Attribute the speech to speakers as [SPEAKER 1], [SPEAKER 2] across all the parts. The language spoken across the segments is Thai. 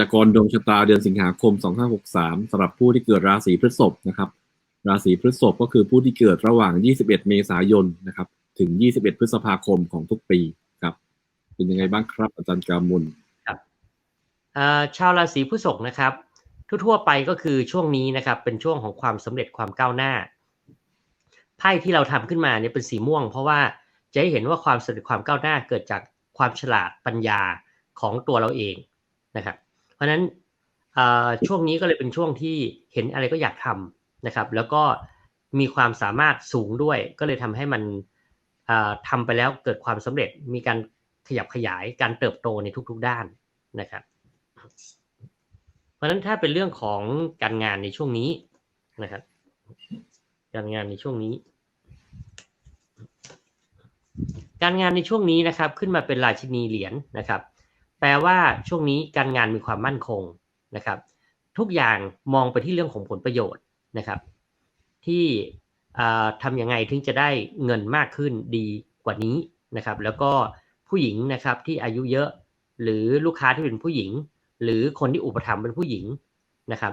[SPEAKER 1] ยากรณ์ดวงชะตาเดือนสิงหาคม 2563สำหรับผู้ที่เกิดราศีพฤษภนะครับ ราศีพฤษภก็คือผู้ที่เกิดระหว่าง 21 เมษายนนะครับ ถึง 21 พฤษภาคมของทุกปีครับ เป็นยังไงบ้างครับ อาจารย์กามุล
[SPEAKER 2] อ่าชาวราศีพฤษภนะครับ ทั่วๆไปก็คือช่วงนี้นะครับ เป็นช่วงของความสำเร็จความก้าวหน้าไพ่ที่เราทำขึ้นมาเนี่ยเป็นสีม่วง เพราะว่าจะให้เห็นว่าความสำเร็จความก้าวหน้าเกิดจากความฉลาดปัญญาของตัวเราเองนะครับ เพราะฉะนั้นช่วงนี้ก็เลยเป็นช่วงที่เห็นอะไรก็อยากทำนะครับ แล้วก็มีความสามารถสูงด้วย ก็เลยทำให้มันอ่าทำไปแล้วเกิดความสำเร็จมีการขยับขยายการเติบโตในทุกๆด้านนะครับ เพราะฉะนั้นถ้าเป็นเรื่องของการงานในช่วงนี้นะครับ การงานในช่วงนี้ การงานในช่วงนี้นะครับ ขึ้นมาเป็นราชินีเหรียญนะครับ แปลว่าช่วงนี้การงานมีความมั่นคงนะครับ ทุกอย่างมองไปที่เรื่องของผลประโยชน์นะครับ ที่ทำยังไงถึงจะได้เงินมากขึ้นดีกว่านี้นะครับ แล้วก็ผู้หญิงนะครับที่อายุเยอะหรือลูกค้าที่เป็นผู้หญิง หรือคนที่อุปถัมภ์เป็นผู้หญิงนะครับ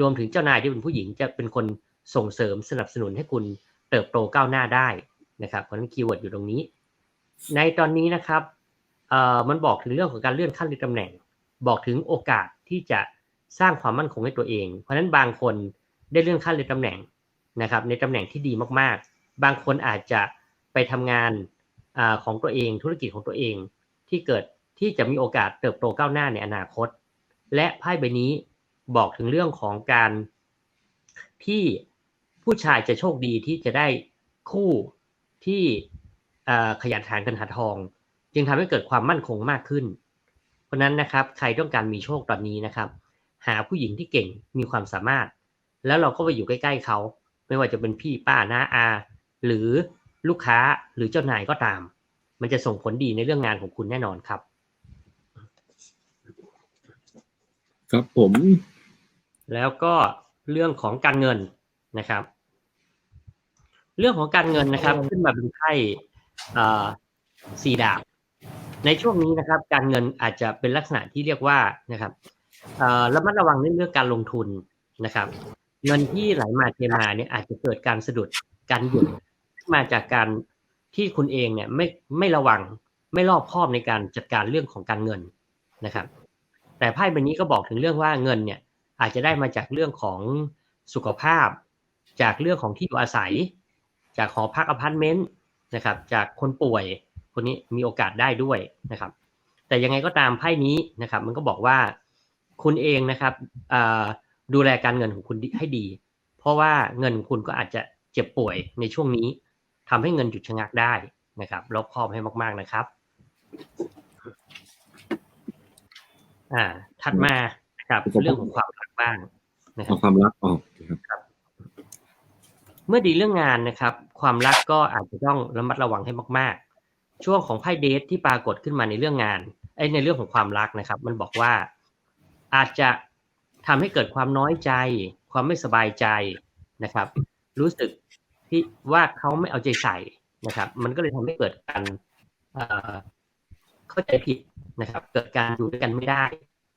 [SPEAKER 2] รวมถึงเจ้านายที่เป็นผู้หญิงจะเป็นคนส่งเสริมสนับสนุนให้คุณเติบโตก้าวหน้าได้นะครับเพราะนั้นคีย์เวิร์ดอยู่ตรงนี้ ในตอนนี้นะครับ มันบอกถึงเรื่องของการเลื่อนขั้นเลื่อนตำแหน่ง บอกถึงโอกาสที่จะสร้างความมั่นคงให้ตัวเอง เพราะฉะนั้นบางคนได้เลื่อนขั้นเลื่อนตำแหน่งนะครับในตำแหน่งที่ดีมากๆ บางคนอาจจะไปทำงานอของตัวเองธุรกิจของตัวเองที่เกิดที่จะมีโอกาสเติบโตก้าวหน้าในอนาคต และไพ่ใบนี้บอกถึงเรื่องของการที่ผู้ชายจะโชคดีที่จะได้คู่ที่ขยันหาเงินหาทอง จึงทำให้เกิดความมั่นคงมากขึ้น เพราะฉะนั้นนะครับใครต้องการมีโชคตอนนี้นะครับ หาผู้หญิงที่เก่งมีความสามารถ แล้วเราก็ไปอยู่ใกล้ๆเขา ไม่ว่าจะเป็นพี่ป้าน้าอา หรือลูกค้าหรือเจ้านายก็ตาม มันจะส่งผลดีในเรื่องงานของคุณแน่นอนครับ
[SPEAKER 1] ครับผม
[SPEAKER 2] แล้วก็เรื่องของการเงินนะครับ เรื่องของการเงินนะครับ ขึ้นมาเป็นไพ่เอ่อสี่ดาบ ในช่วงนี้นะครับการเงินอาจจะเป็นลักษณะที่เรียกว่านะครับระมัดระวังในเรื่องการลงทุนนะครับ เงินที่ไหลมาเทมาเนี่ยอาจจะเกิดการสะดุดการหยุดมาจากการที่คุณเองเนี่ยไม่ไม่ระวังไม่รอบคอบในการจัดการเรื่องของการเงินนะครับ แต่ไพ่ใบนี้ก็บอกถึงเรื่องว่าเงินเนี่ยอาจจะได้มาจากเรื่องของสุขภาพ จากเรื่องของที่อยู่อาศัย จากหอพักอพาร์ตเมนต์นะครับ จากคนป่วย คนนี้มีโอกาสได้ด้วยนะครับ แต่ยังไงก็ตามไพ่นี้นะครับ มันก็บอกว่าคุณเองนะครับอ่าดูแลการเงินของคุณให้ดี เพราะว่าเงินของคุณก็อาจจะเจ็บป่วยในช่วงนี้ทำให้เงินหยุดชะงักได้นะครับรอบคอบให้มาก ๆนะครับ อ่า ถัดมานะครับเรื่องของความรักบ้างนะครั
[SPEAKER 1] เอา
[SPEAKER 2] บ
[SPEAKER 1] ความรักออกครับ
[SPEAKER 2] เมื่อดีเรื่องงานนะครับ ความรักก็อาจจะต้องระมัดระวังให้มาก ๆ ช่วงของไพ่เดทที่ปรากฏขึ้นมาในเรื่องงานไอ้ในเรื่องของความรักนะครับ มันบอกว่าอาจจะทำให้เกิดความน้อยใจ ความไม่สบายใจนะครับ รู้สึกที่ว่าเขาไม่เอาใจใส่นะครับ มันก็เลยทำให้เกิดการเข้าใจผิดนะครับ เกิดการอยู่ด้วยกันไม่ได้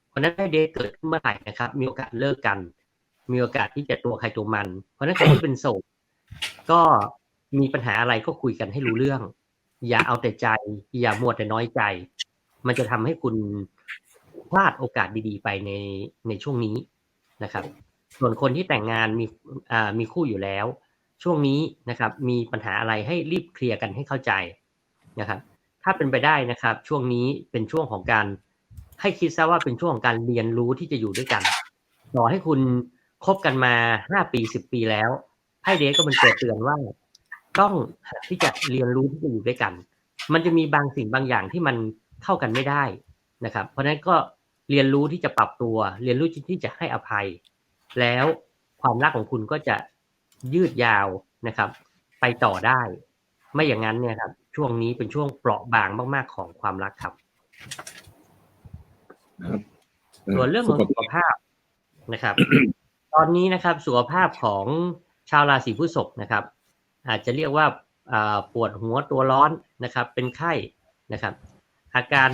[SPEAKER 2] เพราะนั้นไพ่เดทเกิดขึ้นเมื่อไหร่นะครับ มีโอกาสเลิกกัน มีโอกาสที่จะตัวใครตัวมัน เพราะฉะนั้นคนที่เป็นโสดก็มีปัญหาอะไรก็คุยกันให้รู้เรื่อง อย่าเอาแต่ใจ อย่ามัวแต่น้อยใจ มันจะทำให้คุณพลาดโอกาสดีๆ ไปในในช่วงนี้นะครับ ส่วนคนที่แต่งงานมีอ่ามีคู่อยู่แล้ว ช่วงนี้นะครับ มีปัญหาอะไรให้รีบเคลียร์กันให้เข้าใจนะครับ ถ้าเป็นไปได้นะครับ ช่วงนี้เป็นช่วงของการให้คิดซะว่าเป็นช่วงของการเรียนรู้ที่จะอยู่ด้วยกันต่อให้คุณคบกันมาห้าปีสิบปีแล้วไพ่เดทก็เป็นตัวเตือนว่า ต้องหัดที่จะเรียนรู้ที่จะอยู่ด้วยกัน มันจะมีบางสิ่งบางอย่างที่มันเข้ากันไม่ได้นะครับ เพราะฉะนั้นก็เรียนรู้ที่จะปรับตัว เรียนรู้ที่จะให้อภัย แล้วความรักของคุณก็จะยืดยาวนะครับ ไปต่อได้ ไม่อย่างนั้นเนี่ยครับ ช่วงนี้เป็นช่วงเปราะบางมาก ๆของความรักครับ
[SPEAKER 1] นะครับ
[SPEAKER 2] ส่วนเรื่องของสุขภาพนะครับ ตอนนี้นะครับสุขภาพของชาวราศีพฤษภนะครับ อาจจะเรียกว่าปวดหัวตัวร้อนนะครับ เป็นไข้นะครับ อาการ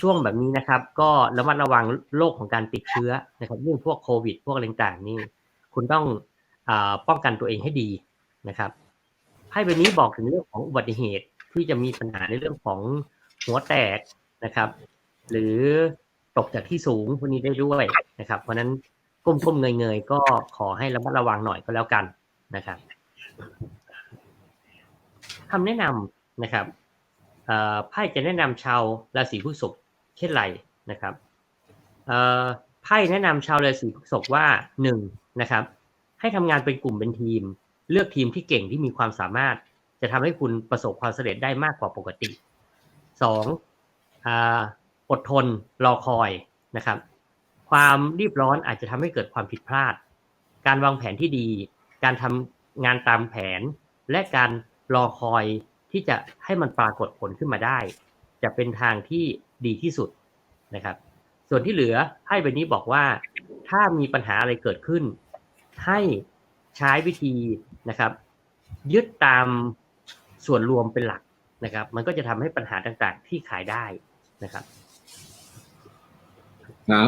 [SPEAKER 2] ช่วงแบบนี้นะครับ ก็ระมัดระวังโรคของการติดเชื้อนะครับเรื่องพวกโควิด พวกอะไรต่างๆนี่คุณต้องอป้องกันตัวเองให้ดีนะครับไพ่ใบนี้บอกถึงเรื่องของอุบัติเหตุที่จะมีปัญหาในเรื่องของหัวแตกนะครับ หรือตกจากที่สูงพวกนี้ได้ด้วยนะครับ เพราะนั้นก้มๆเงยๆก็ขอให้ระมัดระวังหน่อยก็แล้วกันนะครับ คำแนะนำนะครับไพ่จะแนะนำชาวราศีพฤษภเช่นไรนะครับไพ่แนะนำชาวราศีพฤษภว่าหนึ่งนะครับ ให้ทำงานเป็นกลุ่มเป็นทีม เลือกทีมที่เก่งที่มีความสามารถ จะทำให้คุณประสบความสำเร็จได้มากกว่าปกติสองอดทนรอคอยนะครับ ความรีบร้อนอาจจะทำให้เกิดความผิดพลาด การวางแผนที่ดี การทำ งานตามแผน และการรอคอยที่จะให้มันปรากฏผลขึ้นมาได้ จะเป็นทางที่ดีที่สุดนะครับ ส่วนที่เหลือไพ่ใบนี้บอกว่า ถ้ามีปัญหาอะไรเกิดขึ้น ให้ใช้วิธีนะครับ ยึดตามส่วนรวมเป็นหลักนะครับ มันก็จะทำให้ปัญหาต่างๆ ที่ขายได้นะครับ
[SPEAKER 1] ครับ